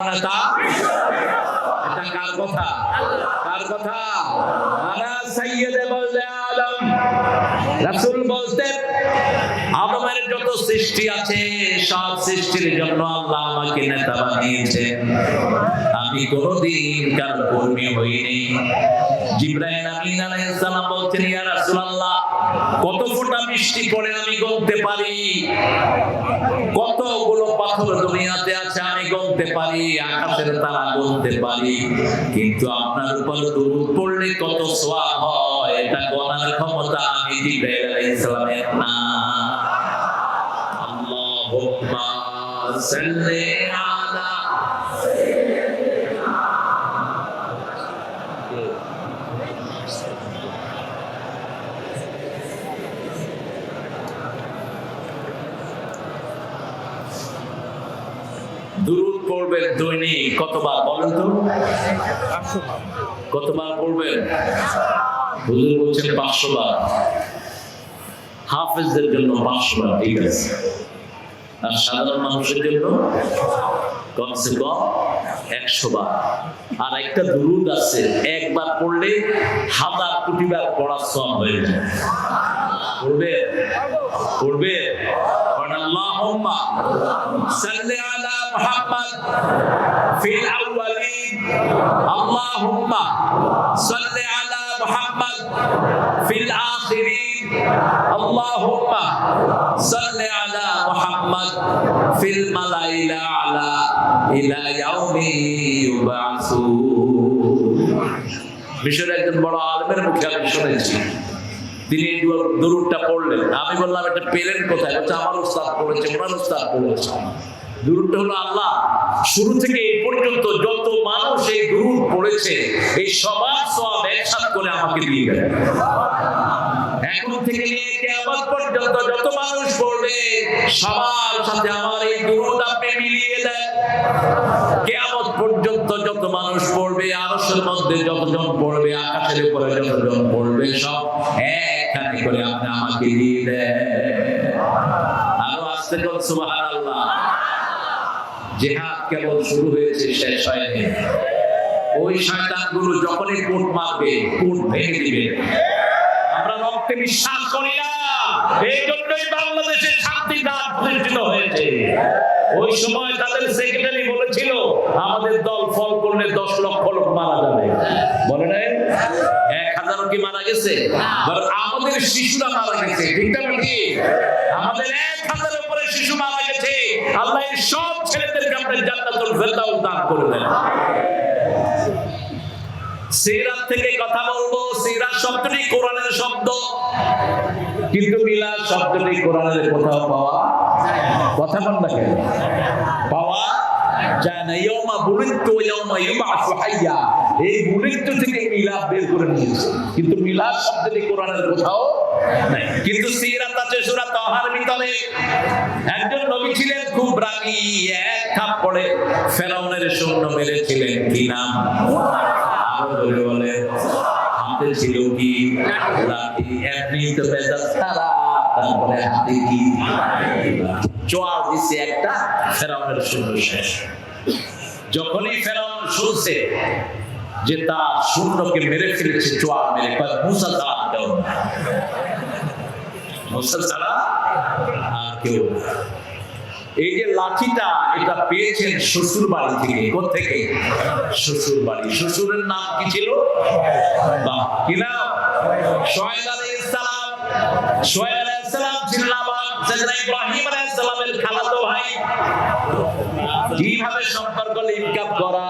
এটা কার কথা? কার কথা? আনা সাইয়েদে বলতে আদমের যত সৃষ্টি আছে, সব সৃষ্টির জন্য আল্লাহ আমাকে নেতা বানিয়েছেন। আমি কোনোদিন কার কর্মী হইনি। কতগুলো পাথর আমি গুনতে পারি, আকাশের তারা গুনতে পারি। কিন্তু আপনার উপর দুরূদ পড়লে কত সওয়াব হয়? এটা গণার ক্ষমতা আমি জিব্রাইল আলাইহিস সালামের না। আল্লাহুম্মা সাল্লি আলা দুরুদ পড়বেন দৈনিক কতবার বলেন তো? কতবার পড়বেন? হুজুর বলছেন পাঁচশো বার হাফেজদের জন্য পাঁচশো বার ঠিক আছে আর সাধারণ মানুষের জন্য কমসে কম একশো বার আর একটা দুরুদ আছে একবার পড়লে হাজার কোটি বার পড়ার সব হয়ে যায় পড়বে পড়বে اللهم صل على محمد في الأولين اللهم صل على ফিল মালাইলা আলা ইলা ইয়াউমি মিশরের একজন বড় আলমের মুখে আমি শুনেছি, তিনি এই পড়লেন। আমি বললাম, এটা পেলেন কোথায়? বলছে, আমার উস্তাদ পড়েছে, ওনার উস্তাদ পড়েছে দুরুদটা হলো আল্লাহ। শুরু থেকে এই পর্যন্ত যত মানুষ এই দুরুদ পড়েছে, এই সবার সব একসাথ করে আমাকে দিয়ে গেলেন। এখন থেকে নিয়ে কেয়ামত পর্যন্ত যত মানুষ পড়বে সবার সাথে আমার এই দুরুদ মিলিয়ে দেন। কেয়ামত পর্যন্ত যত মানুষ পড়বে আরশের মধ্যে যতজন পড়বে, আকাশের উপরে যতজন পড়বে, সব একখানে করে আপনি আমাকে দিয়ে দেন। আরও আসতে কোন সুবহানাল্লাহ। জেহাদ কেবল শুরু হয়েছে, শেষ হয়নি। ওই শয়তানগুলো যখনই কোট মারবে কোট ভেঙে দিবে। আমরা রক্তে বিশ্বাস করি না এই জন্যই বাংলাদেশে শান্তি রাত প্রতিষ্ঠিত হয়েছে। ওই সময় তাদের সেক্রেটারি বলেছিল, আমাদের দল ফল করলে দশ লক্ষ লোক মারা যাবে। বলে নাই? এক হাজারও কি মারা গেছে? আমাদের শিশুরা মারা গেছে, ঠিক না কি আমাদের এক হাজারের উপরে শিশু মারা গেছে। আল্লাহ সব ছেলেদেরকে আপনার জান্নাতুল ফেরদাউস দান করে দেন। সিরাত থেকে কথা বলব, সিরাত শব্দটি কোরআনের শব্দ। কিন্তু মিলাদ শব্দটি কোরআনের কোথাও পাওয়া কথা বল না কেন? পাওয়া যায় না। ইয়মা বুলিত্তু ইয়মা ইউবাসু হাইয়া। এই বুলিত্তু থেকে মিলাদ বের করে নিয়েছে। কিন্তু মিলাদ শব্দটি কোরআনের কোথাও নাই। কিন্তু সিরাত আছে সূরা তাহার ভিতরে। একজন নবী ছিলেন, খুব রাগী, এক থাপ্পড়ে ফেরাউনের সৈন্য মেরেছিলেন, কি নাম? আরও ধরে বলে হাতে ছিল কি? লাঠি। এমনি তো বেজাত তারা তারপরে হাতে কি? চোয়াল দিছে একটা, ফেরাউনের শূন্য শেষ। যখনই ফেরাউন শুনছে যে তার শূন্যকে মেরে ফেলেছে চোয়াল মেরে, কয়, মুসা ছাড়া আর কেউ মুসা ছাড়া আর কেউ না। এই যে লাঠিটা এটা পেয়েছেন শ্বশুর বাড়ি থেকে। থেকে শ্বশুর বাড়ি শ্বশুরের নাম কি ছিল? কি নাম? সোহেল সোহেল ছিলেন ইব্রাহিম খালাতো ভাই। কীভাবে সম্পর্ক করা?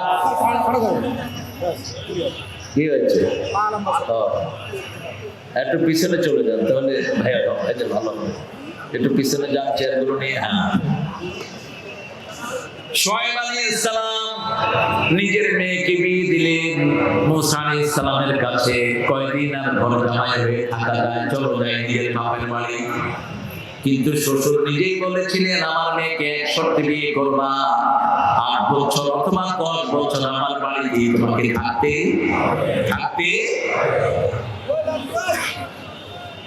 কি হয়েছে? একটু পিছনে চলে যান তাহলে ভাইয়া ভালো হবে। একটু পিছনে যান, চেয়ারগুলো নিয়ে। হ্যাঁ। কিন্তু শ্বশুর নিজেই বলেছিলেন, আমার মেয়েকে শর্তে বিয়ে করবা। আট বছর অথবা দশ বছর আমার বাড়ি দিয়ে তোমাকে থাকতে থাকতে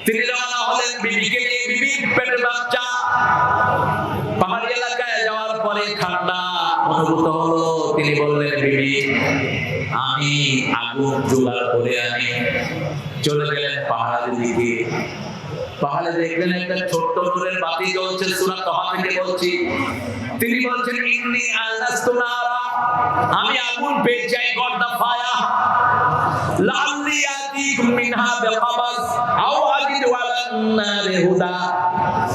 তিনি রওনা হলেন বিবিকে নিয়ে। বিবির পেটে বাচ্চা। পাহাড়ি এলাকায় যাওয়ার পরে ঠান্ডা অনুভূত হলো। তিনি বললেন, বিবি, আমি আগুন জোগাড় করে আনি। চলে গেলেন পাহাড়ের দিকে। পাহাড়ে দেখলেন একটা ছোট্ট নূরের বাতি জ্বলছে, সুরা তহা থেকে বলছি। তিনি বলছেন, ইন্নি আল্লাস্তু নারা, আমি আগুন পেয়ে আই গট দা ফায়ার লাল্লি আতিকুম মিনহা বিখাবাস আও আজিদু আলান নারি হুদা।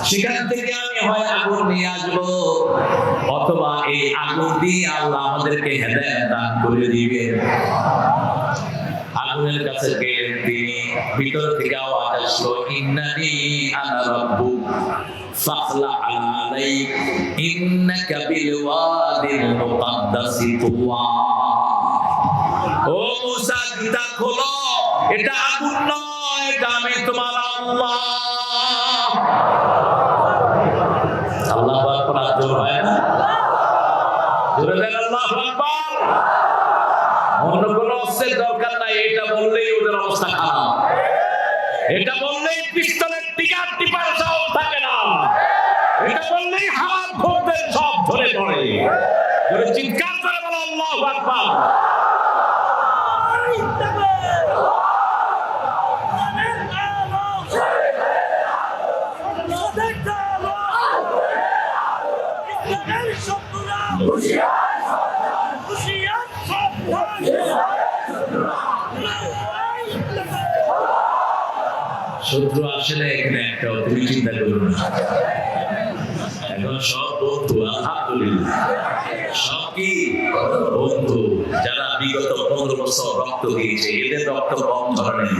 সেখান থেকে আমি হয় আগুন নিয়ে আসব। অথবা এই আগুন দিয়ে আল্লাহ আমাদেরকে হেদায়েত দান করে দিবেন আগুনের কাছে গেলেন তিনি। ভিতর থেকে আওয়াজ আসলো ইন্নানি আনা রাব্বু ফাখলা আলাইক, ইন্নাকা বিল ওয়াদিল মুকাদ্দাসি তুওয়া। ও মুসা জুতা খোলো। এটা আগুন নয়, এটা তোমার আল্লাহ। আল্লাহ আকবার। জোর বললেই ওদের অবস্থা খারাপ। এটা বললেই পিস্তলের টিকার টিপার সব থাকে না এটা বললেই হাত ভোটদের সব ধরে পড়ে চিৎকার করে বলো আল্লাহ আকবার শত্রু আসলে এখানে একটা, তুমি চিন্তা করো না। এখন সব বন্ধু, আলহামদুলিল্লাহ। সব কি? বন্ধু, যারা বিগত পনেরো বছর রক্ত দিয়েছে, এদের রক্ত কম ধরনের।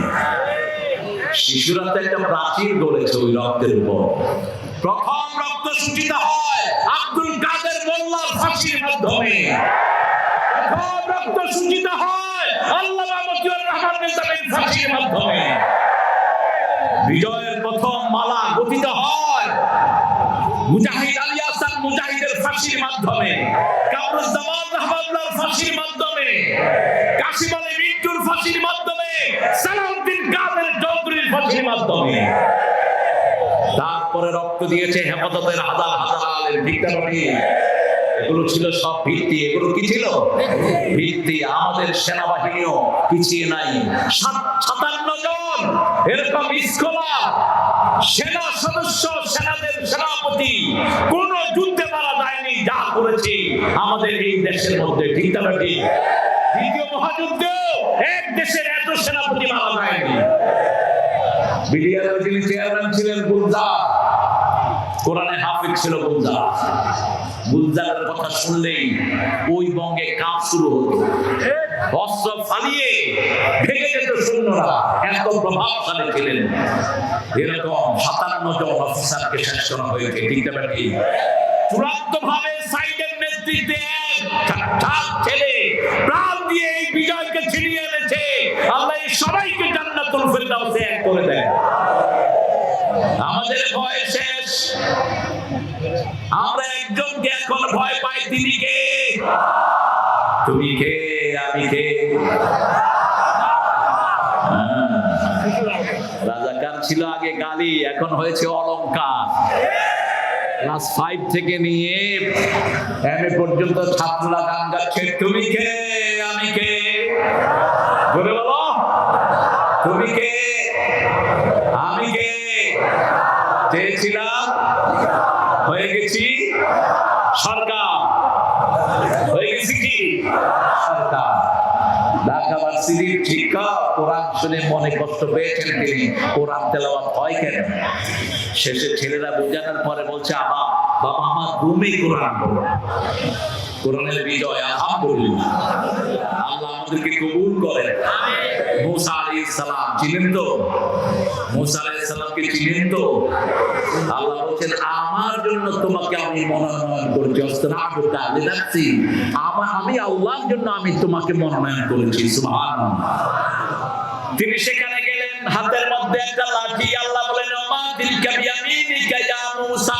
শিশুরা তো একটা প্রাচীর গড়েছে ওই রক্তের উপর। প্রথম রক্ত সূচিত হয় আব্দুল কাদের মোল্লার ফাঁসির মাধ্যমে। প্রথম রক্ত সূচিত হয় আল্লাহ মতিউর রহমান ফাঁসির মাধ্যমে। বিজয়ের প্রথম মালা গঠিত হয় মুজাহিদ আলী মুজাহিদের ফাঁসির মাধ্যমে ফাঁসির মাধ্যমে আলী মিন্টুর ফাঁসির মাধ্যমে, সালাউদ্দিন কাদের চৌধুরীর ফাঁসির মাধ্যমে। তারপরে রক্ত দিয়েছে হেফাজতের হাজার হাজার আলের এগুলো ছিল সব ভিত্তি, এগুলো কি ছিল? ভিত্তি আমাদের সেনাবাহিনীও পিছিয়ে নাই। সাত- সাতান্ন জন এরকম স্কলার সেনা সদস্য, সেনাদের সেনাপতি, কোন যুদ্ধে মারা যায়নি, যা করেছে আমাদের এই দেশের মধ্যে। ঠিক দ্বিতীয় মহায়ুদ্ধ, এক দেশের এত সেনাপতি মারা যায়নি। বিডিআর যিনি চেয়ারম্যান ছিলেন, গুলজার। কোরআনে হাফিজ ছিল গুলজার। গুলজারের কথা শুনলেই ওই বঙ্গে কাজ শুরু হতো অস্ত্র ফালিয়ে ভেঙে যেত এত প্রভাবশালী ছিলেন। এরকম সাতান্ন জন অফিসারকে শেষ করা হয়েছে ঠিক না চূড়ান্ত ভাবে সাইডের নেতৃত্বে ছেলে প্রাণ দিয়ে এই বিজয়কে ছিনিয়ে এনেছে। আল্লাহ সবাইকে জান্নাতুল ফেরদাউসে এক করে দেয় আমাদের ভয় শেষ। আমরা একজনকে এখন ভয় পাই, তিনি কে? তুমি কে? আমি কে? হ্যাঁ। রাজাকার ছিল আগে গালি, এখন হয়েছে অলংকার। ক্লাস ফাইভ থেকে নিয়ে এম এ পর্যন্ত ছাত্ররা গান গাচ্ছে, তুমি কে? আমি কে? বলো। তুমি কে? সরকার হয়ে গেছি কি। সরকার ঢাকা ভার্সিটির শিক্ষক কোরআন শুনে মনে কষ্ট পেয়েছেন তিনি। কোরআন তেলাওয়াত হয় কেন? শেষে ছেলেরা বোঝানোর পরে বলছে আমা বাবা, আমার রুমে কোরআন পড়ো কোরআনের বিজয় আলহামদুলিল্লাহ। আল্লাহ আমাদেরকে কবুল করেন। মুসা আলাইহিস সালাম চিনেন তো? মুসা আলাইহিস সালামকে চিনেন তো? আল্লাহ আমার জন্য তোমাকে আমি মনোনয়ন করেছি আমার আমি আল্লাহর জন্য আমি তোমাকে মনোনয়ন করেছি সুবহানাল্লাহ। তিনি সেখানে গেলেন হাতের মধ্যে একটা লাঠি আল্লাহ বলেন ওমা তিলকা বিয়ামিনিকা ইয়া মূসা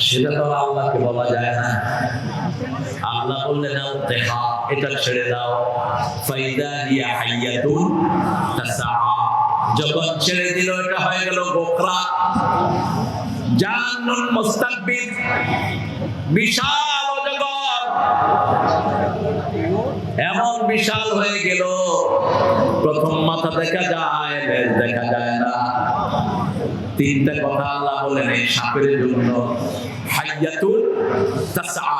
সেটা তো আল্লাহকে বলা যায় না। আল্লাহ বললেন দেখা, এটা ছেড়ে দাও। ফাইদা হিয়া হাইয়াতুন যখন ছেড়ে দিল, এটা হয়ে গেল গোখরা। জান্নুন মুস্তাকবির বিশাল অজগর এমন বিশাল হয়ে গেল। প্রথম মাথা দেখা যায় দেখা যায় না। তিনটা কথা আল্লাহ বলেন, এই সাপের জন্য। হাইয়াতুল তাসআ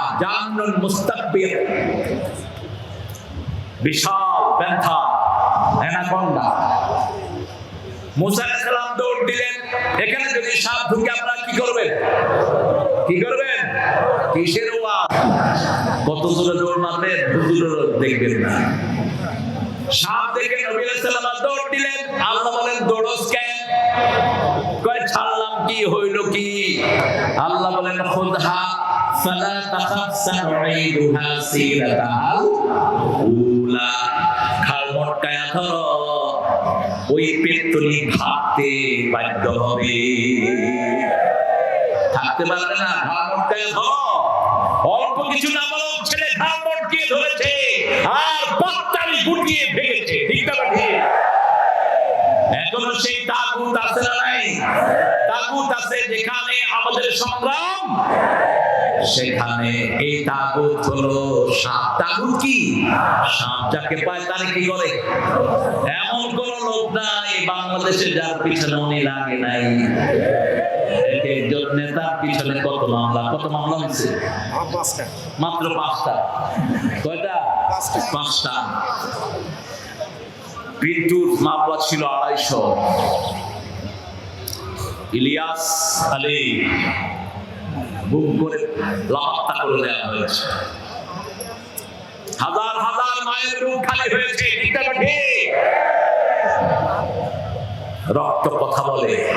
মুস্তাকবির। বিশাল ব্যথা, অ্যানাকন্ডা। মুসা আলাইহিস সালাম দৌড় দিলেন, এখানে যদি সাপ ঢুকে আপনারা কি করবেন? কি করবেন? কিসের ওয়াজ? কত জোরে দৌড় মারবেন? হুজুরের দেখবেন না। সাপ দেখে নবী দৌড় দিলেন। আল্লাহ বলেন, দৌড়স কেন? কয়, ছাড়লাম কি? হইল কি? আল্লাহ বলেন খুদহা ফালা তাখাফ সিরাতাল উলা। খাল ধরো ওই পেট্রোলি ভাবতে বাধ্য হবে। থাকতে পারবে না ঘাড় অল্প কিছু না বলো, ছেলে মটকিয়ে ধরেছে আর পাত্তারি গুটিয়ে ভেঙেছে। ঠিক না এখনও সেই তাগুত আছে না নাই। তাগুত আছে যেখানে আমাদের সংগ্রাম। সেখানে এই তাগুত হলো সাপ। তাগুত কি? সাপ যাকে পায় তারে কি করে? এমন কোন লোক নাই বাংলাদেশে যার পিছনে উনি লাগে নাই। একজন নেতার পিছনে কত মামলা? কত মামলা হয়েছে? মাত্র পাঁচটা। কয়টা? পাঁচটা। পিন্টুর মামলা ছিল আড়াইশো। ইলিয়াস আলী বুক করে লাপাত্তা করে দেওয়া হয়েছে। হাজার হাজার মায়ের বুক খালি হয়েছে? রক্ত কথা বলে।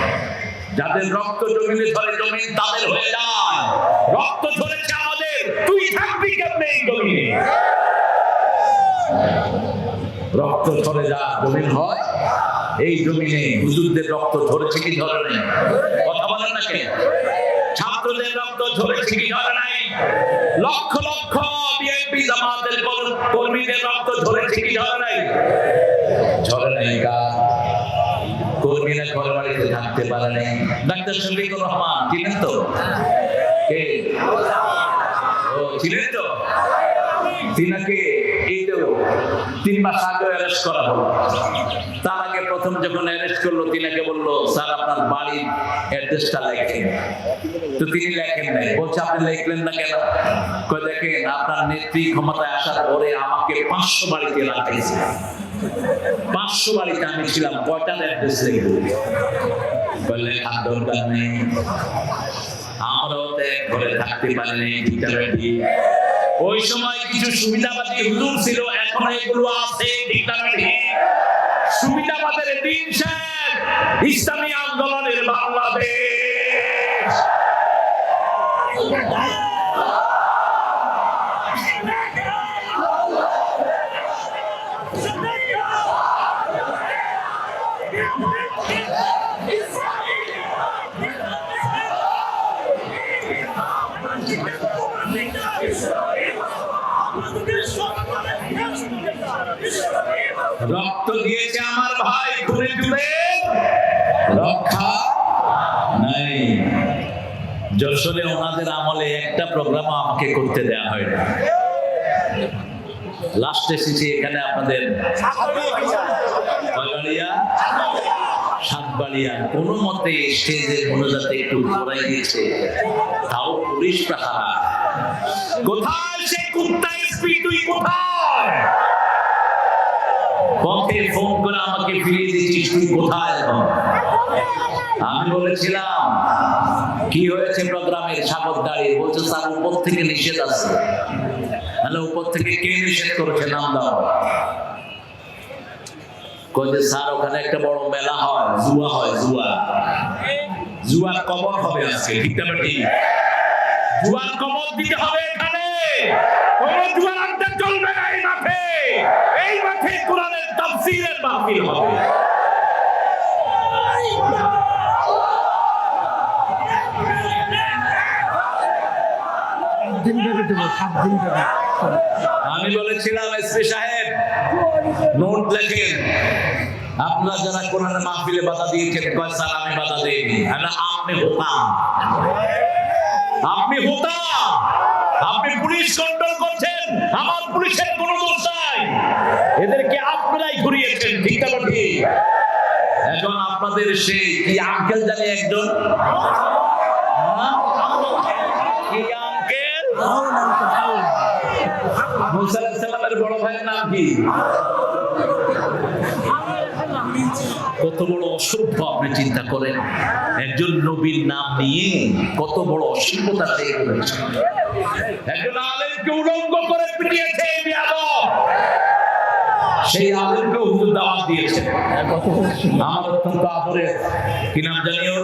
যাদের রক্ত জমিনে ধরে, জমিন তাদের হয়ে যায়। রক্ত ধরেছে আমাদের। তুই থাকবি কেমনে এই জমিনে? রক্ত ধরে যা জমিন হয় এই জমিনে হুজুরদের রক্ত ধরেছে কি ধরে নাই? কথা বলেন না কেন? ছাত্রদের রক্ত ধরেছে কি ধরে নাই? লক্ষ লক্ষ বিএনপি জামাতের কর্মীদের রক্ত ধরেছে কি ধরে নাই? ঝরে নাই গা। কর্মীরা ঘর বাড়িতে থাকতে পারে নাই। ডাক্তার শফিকুর রহমান, চিনেন তো? কে? ও ছিলেন তো? তিনাকে এই তো তিন মাস আগে অ্যারেস্ট করা হলো। প্রথম যখন অ্যারেস্ট করল তিনাকে বলল, স্যার, আপনার বাড়ির অ্যাড্রেসটা লেখেন। তো তিনি লেখেন নাই। বলছে, আপনি লিখলেন না কেন? কই দেখেন, আপনার নেত্রী ক্ষমতায় আসার পরে আমাকে পাঁচশো বাড়িতে লাগাইছে পাঁচশো বাড়িতে আমি ছিলাম কয়টার অ্যাড্রেস লিখব? বললে আর দরকার নেই। আমরাও তো এক ঘরে থাকতে পারিনি ওই সময় কিছু সুবিধাবাদী হুজুর ছিল এখন এগুলো আছে ঠিকানাটি সুবিধাবাদের দিন শেষ ইসলামী আন্দোলনের বাংলাদেশ রক্ত দিয়েছে আমার ভাই ঘুরে ঘুরে রক্ষা নাই যশোরে ওনাদের প্রোগ্রাম আমাকে করতে দেওয়া হয় না লাস্ট এসেছি এখানে আপনাদের কয়বাড়িয়া কোনো মতে একটু ঘোরাই দিয়েছে। তাও পুলিশ পাহারা। কোথায় সে কুত্তা এসপি তুই কোথায়? পথে ফোন করে আমাকে ফিরিয়ে দিচ্ছিস, তুই কোথায় এখন? আমি বলেছিলাম, কি হয়েছে প্রোগ্রামের সাগর দাঁড়িয়ে? বলছে, স্যার, উপর থেকে নিষেধ আছে। তাহলে উপর থেকে কে নিষেধ করেছে? নাম দাও। স্যার, ওখানে একটা বড় মেলা হয়, জুয়া হয়, জুয়া। জুয়ার কবর হবে আজকে, ঠিক না জুয়ার কমর দিতে হবে এখানে। কোন জুয়ার চলবে না এই মাঠে। এই মাঠে কোরআনের তাফসীরের মাহফিল হবে দিন ধরে দেবো সাত দিন ধরে আমি বলেছিলাম এসপি সাহেব, নোট লেখেন, আপনারা যারা কোরআনের মাহফিলে বাধা দিয়েছেন, কয় স্যার আমি বাধা দেইনি? আমি আপনি হতাম। আপনি হতাম। আপনি পুলিশ কন্ট্রোল করছেন, আমার পুলিশের কোনো দোষ নাই। এদেরকে আপনারাই ঘুরিয়েছেন ঠিক না ঠিক? এখন আপনাদের সেই কি আঙ্কেল জানি একজন? হ্যাঁ? কি কত বড় অসভ্য আপনি চিন্তা করেন। একজন নবীর নাম নিয়ে কত বড় অসভ্যতা একজন আলেমকে উলঙ্গ করে পিটিয়েছে সেই আলেমকে হুজুর দাওয়াত দিয়েছে। আমার অত্যন্ত কি নাম জানিও?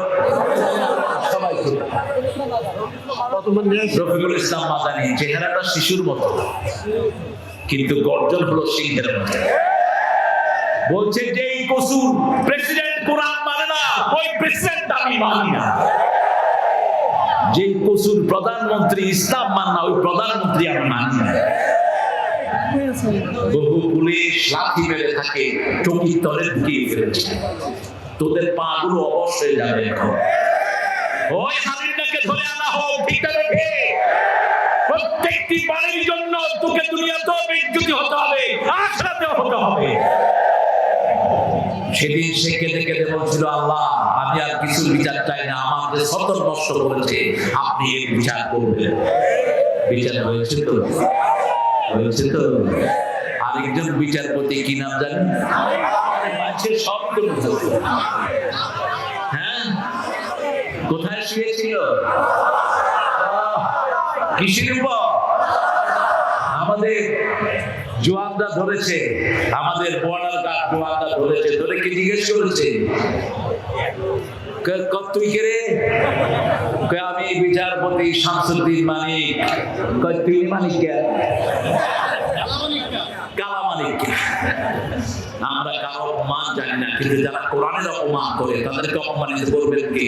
সবাই রফিকুল ইসলাম মাদানি চেহারাটা শিশুর মতো। কিন্তু গর্জন হলো সিংহের মতো বলছে যে এই কসুর প্রেসিডেন্ট কোরআন মানে না, ওই প্রেসিডেন্ট আমি মানি না। যে কসুর প্রধানমন্ত্রী ইসলাম মান না, ওই প্রধানমন্ত্রী আমি মানি না। বহু পুলিশ লাঠি মেরে থাকে চকির তলে ঢুকিয়ে ফেলেছে। তোদের পা গুলো অবশ্যই যাবে এখন। ওই হাবিবটাকে ধরে আনা হোক, ঠিক রেখে প্রত্যেকটি বাড়ির জন্য তোকে দুনিয়াতেও বিদ্যুতি হতে হবে আখরাতেও হতে হবে। সেদিন সে কেঁদে কেঁদে বলছিল, আল্লাহ, আমি আর কিছু বিচার চাই না, আমার সতর নষ্ট করেছে, আপনি এর বিচার করবেন। বিচার হয়েছে তো? হয়েছে তো? আরেকজন বিচারপতি কি নাম জানেন? মানুষের সব করে ফেলছে। হ্যাঁ কোথায় শুয়েছিল উপর? আমাদের জোয়ানরা ধরেছে। আমাদের গার্ড জোয়ানরা ধরেছে। ধরে কি জিজ্ঞেস করেছে? তুই কে আমি বিচারপতি, শামসুদ্দিন মানিক। তুই মানিক কে? কালা মানিক আমরা কারও অপমান জানি না, কিন্তু যারা কোরআনের অপমান করে, তাদেরকে অপমানিত করবেন কে?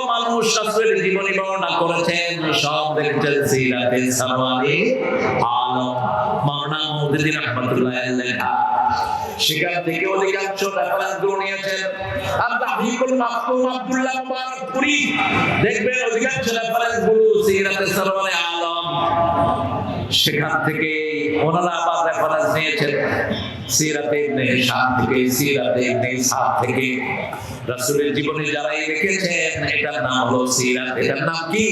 রাসূলের জীবনী বর্ণনা করেছেন, সব দেখেছেন সিরাতে সাওয়ারি আলম, মাওলানা মুহদ্দিন রহমাতুল্লাহ লেখা। সেখান থেকে অধিকাংশ রেফারেন্সগুলো নিয়েছেন। আর তাহমিকুল মাকতুম, আব্দুল্লাহ মুবারক দেখবেন অধিকাংশ রেফারেন্সগুলো সিরাতে সাওয়ারি আলম। সেখান থেকে ওনারা আবার রেফারেন্স নিয়েছেন। সিরাতে ইবনে হিশাম থেকে, সিরাতে ইবনে ইসহাক থেকে রাসূলের জীবনে যারা এই লিখেছেন এটার নাম হলো সিরাত। এটার নাম কি?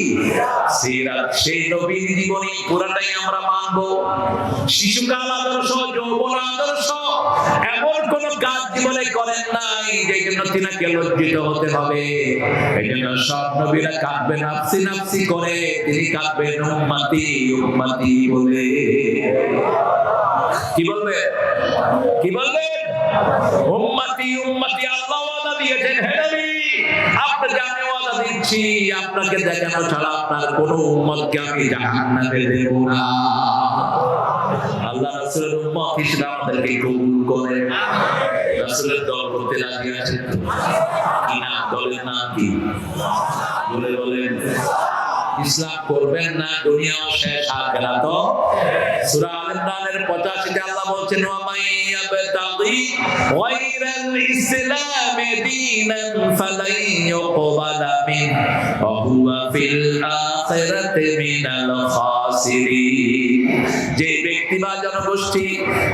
সিরাত। সেই নবীর জীবনী পুরাটাই আমরা মানবো। শিশুকাল আদর্শ, যৌবন আদর্শ, এমন কোন কাজ জীবনে করেন নাই যে জন্য তিনাকে লজ্জিত হতে হবে। এই জন্য সব নবীরা কাঁদবে, নাফসি নাফসি করে, তিনি কাঁদবেন, উম্মতি উম্মতি বলে। কি বলবে? কি বলবে? উম্মতি উম্মতি, আল্লাহ ওয়াদা দিয়েছেন, হে নবী আপনাকে আমি ওয়াদা দিচ্ছি, আপনাকে দেখানো ছাড়া আপনার কোনো উম্মতকে আমি জাহান্নামে দেব না। আল্লাহ রাসূলের উম্মত হিসেবে আমাদেরকে কবুল করে। রাসূলের দল করতে রাজি আছেন? কি না, দলের নাম কি? বলে বলেন। ইসলাম করবেন না, দুনিয়াও শেষ আখিরাত সূরা আল ইমরানের 85 তে আল্লাহ বলছেন ওয়া ইসলাম দীনান মিন, ওয়া ফিল আখিরাতি মিনাল খাসিরিন. যে ব্যক্তি বা জনগোষ্ঠী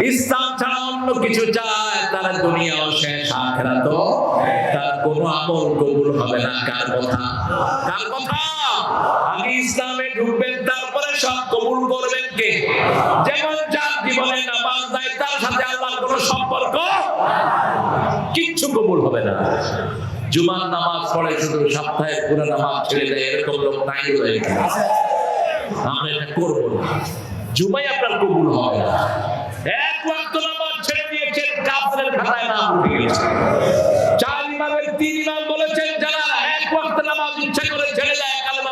ইসলাম ছাড়া অন্য কিছু চায়, তারা দুনিয়াও শেষ আখিরাত তার কোনো আমল কবুল হবে না, কার কথা? কার কথা? আগে ইসলামে ঢুকবেন, তারপরে সব কবুল করবেন কে? যেমন যার জীবনে নামাজ নাই, তার সাথে আল্লাহর কোনো সম্পর্ক কিচ্ছু কবুল হবে না। জুমার নামাজ পড়ে শুধু সপ্তাহে পুরো নামাজ ছেড়ে দেয়, এরকম লোক নাই রয়ে আমরা এটা করব না। জুমাই আপনার কবুল হবে না। এক ওয়াক্ত নামাজ ছেড়ে দিয়েছেন কাফেরের খাতায় নাম উঠে গেছে। চার ইমামের তিন ইমাম বলেছেন, যারা এক ওয়াক্ত নামাজ ইচ্ছা করে ছেড়ে দেয় কালেমা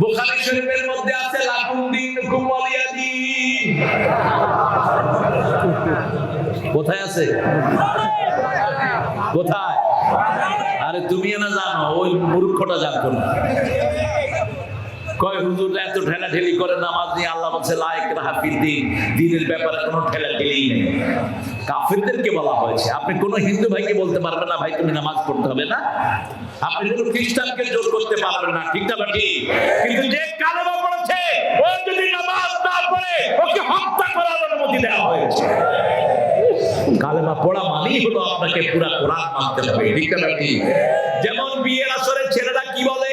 বুখারী শরীফের মধ্যে আছে লাকুম দিন কোথায় আছে? কোথায়? আরে তুমি না জানো, ওই মূর্খটা জানতো না। কয়, হুজুর, এত ঠেলা ঠেলি করে নামাজ নিয়ে আল্লাহ বলছে লাইক রাহাফির দিন। দিনের ব্যাপারে কোনো ঠেলা ঠেলি নেই। কাফিরদেরকে বলা হয়েছে। আপনি কোন হিন্দু ভাইকে বলতে পারবেন না, ভাই, তুমি নামাজ পড়তে হবে না। আপনি কোন খ্রিস্টানকে জোর করতে পারবেন না, ঠিক না বা ঠিক কিন্তু যে কালো পড়েছে ও যদি নামাজ না পড়ে, ওকে হত্যা করার অনুমতি দেওয়া হয়েছে। কালেমা পড়া মানেই হলো আপনাকে পুরা কোরআন মানতে হবে, ঠিক না যেমন বিয়ের আসরে ছেলেরা কি বলে?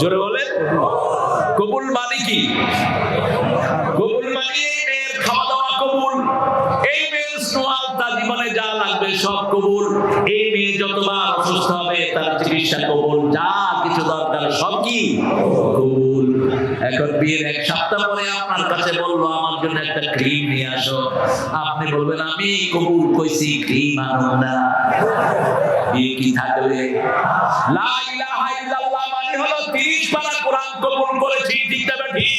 জোরে বলে কবুল মানে কি? কবুল এখন বিয়ের এক সপ্তাহ পরে আপনার কাছে বলল, আমার জন্য একটা ক্রিম নিয়ে আসো। আপনি বলবেন, আমি কবুল কইছি, ক্রিম আনো না। বিয়ে কি থাকবে লা ইলাহা মানে হলো 30 পারা কোরআন কবুল করেছি, ঠিক তবে ঠিক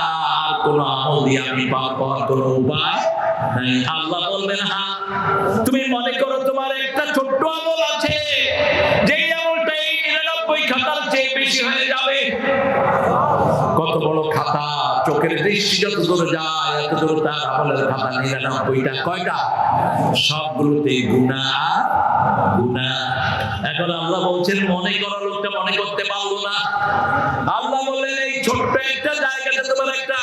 দিয়ে আমি পাওয়ার কোন উপায় নাই আল্লাহ বলবেন হ্যাঁ তুমি মনে করো তোমার একটা ছোট্ট আমল আছে। যেই আমলটা এই নিরানব্বই খাতার চেয়ে বেশি হয়ে যাবে। কত বড় খাতা, চোখের দৃষ্টি যত দূর যায়, এত দূর তার আমলের খাতা নিরানব্বইটা, কয়টা? সবগুলোতে গুণা গুণা এখন আল্লাহ বলছেন, মনে করো লোকটা মনে করতে পারল না। আল্লাহ বললেন, এই ছোট্ট একটা জায়গাতে তোমার একটা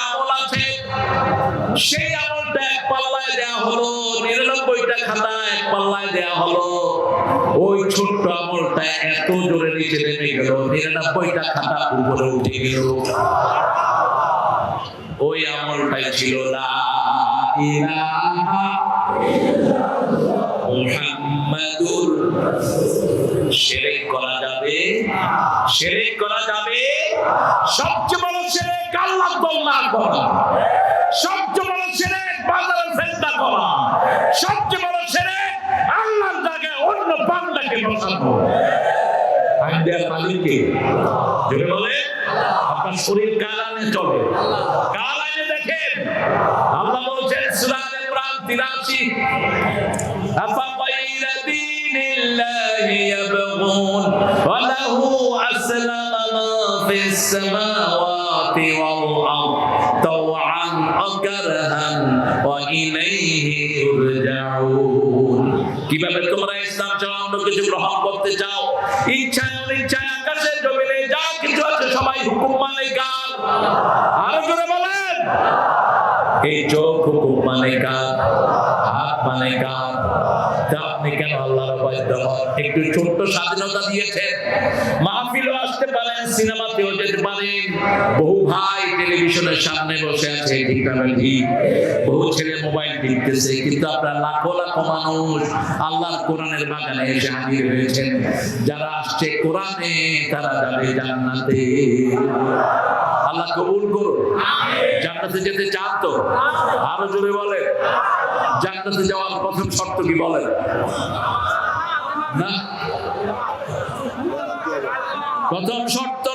সেই আমলটা এক পাল্লায় দেয়া হলো, নিরানব্বইটা খাতা এক পাল্লায় দেয়া হলো। ওই ছোট্ট আমলটা এত জোরে নিচে নেমে গেল, নিরানব্বইটা খাতা উপরে উঠে গেল। ওই আমলটাই ছিল লা মুহাম্মাদুর। করা যাবে শিরক করা যাবে। সবচেয়ে বড় শিরক আল্লাহ করা সবচেয়ে বড় শিরক বাজারে ফেলতা করা সবচেয়ে বড় ছেড়ে আল্লাহ তাকে অন্য পান্ডাকে বসানো আইডিয়ার মালিককে যদি বলে, আপনার শরীর কাল আনে চলে? কাল আনে দেখেন? আল্লাহ বলছেন সুরাল ইমরান 83 আফা বাইরা দীনিল্লাহি ইয়াবগুন ওয়া লাহু কীভাবে তোমরা ইসলাম ছাড়া অন্য কিছু গ্রহণ করতে চাও? ইচ্ছায় অনিচ্ছায় আকাশে জমিনে যা কিছু আছে সবাই হুকুম মানে কার? আরও করে বলেন। এই চোখ হুকুম মানে কার? হাত মানে কার? তা আপনি কেন আল্লাহ একটু ছোট্ট স্বাধীনতা দিয়েছেন। মাহফিলও আসতে পারেন সিনেমাতেও যেতে পারেন বহু ভাই টেলিভিশনের সামনে বসে আছে। বহু ছেলে মোবাইল টিপতেছে, কিন্তু আপনার লাখো লাখো মানুষ আল্লাহর কোরআনের বাগানে এসে হাজির হয়েছেন। যারা আসছে কোরআনে, তারা যাবে জান্নাতে। আল্লাহ কবুল করুন। জান্নাতে যেতে চান তো? আরও জোরে বলে জান্নাতে যাওয়ার প্রথম শর্ত কি বলেন? না। প্রথম শর্ত